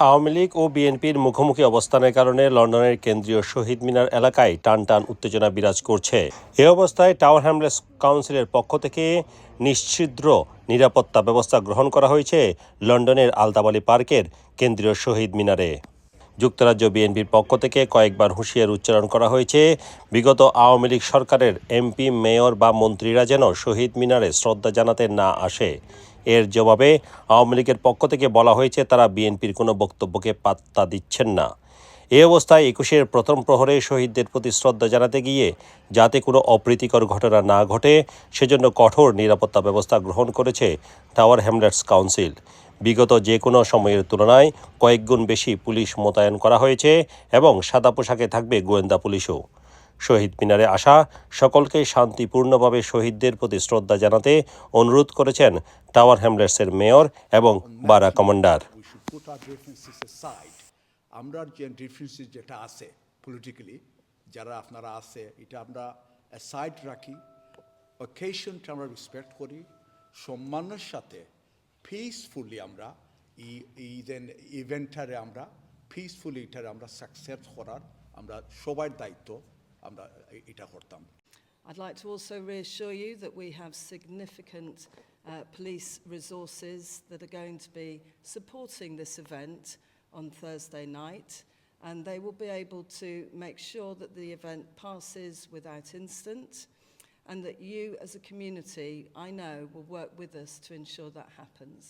আওয়ামী লীগ ও বিএনপির মুখোমুখি অবস্থানের কারণে লন্ডনের কেন্দ্রীয় শহীদ মিনার এলাকায় টান টান উত্তেজনা বিরাজ করছে। এ অবস্থায় টাওয়ার হ্যামলেস কাউন্সিলের পক্ষ থেকে নিশ্ছিদ্র নিরাপত্তা ব্যবস্থা গ্রহণ করা হয়েছে লন্ডনের আলতাবালি পার্কের কেন্দ্রীয় শহীদ মিনারে। যুক্তরাজ্য বিএনপির পক্ষ থেকে কয়েকবার হুঁশিয়ার উচ্চারণ করা হয়েছে, বিগত আওয়ামী লীগ সরকারের এমপি, মেয়র বা মন্ত্রীরা যেন শহীদ মিনারে শ্রদ্ধা জানাতে না আসে। এর জবাবে আওয়ামী লীগের পক্ষ থেকে বলা হয়েছে, তারা বিএনপির কোনো বক্তব্যকে পাত্তা দিচ্ছেন না। এ অবস্থায় একুশের প্রথম প্রহরে শহীদদের প্রতি শ্রদ্ধা জানাতে গিয়ে যাতে কোনো অপ্রীতিকর ঘটনা না ঘটে, সেজন্য কঠোর নিরাপত্তা ব্যবস্থা গ্রহণ করেছে টাওয়ার হ্যামলেটস কাউন্সিল। বিগত যে কোনো সময়ের তুলনায় কয়েকগুণ বেশি পুলিশ মোতায়েন করা হয়েছে এবং সাদা পোশাকে থাকবে গোয়েন্দা পুলিশও। শহীদ মিনারে আসা সকলকে শান্তিপূর্ণভাবে শহীদদের প্রতি শ্রদ্ধা জানাতে অনুরোধ করেছেন টাওয়ার হ্যামলেটসের মেয়র এবং বারা কমান্ডার। আমরা যে ডিফারেন্সেস যেটা আছে পলিটিক্যালি যারা আপনারা আছে, এটা আমরা অ্যাসাইড রাখি। অকেশনটা আমরা রেসপেক্ট করি, সম্মানের সাথে পিসফুলি আমরা এই ইভেন্টটারে আমরা পিসফুলি এটারে আমরা সাকসেস করার আমরা সবার দায়িত্ব আমরা এ- এটা করতাম I'd like to also reassure you that we have significant uh, police resources that are going to be supporting this event on Thursday night, and they will be able to make sure that the event passes without incident, and that you, as a community, I know, will work with us to ensure that happens.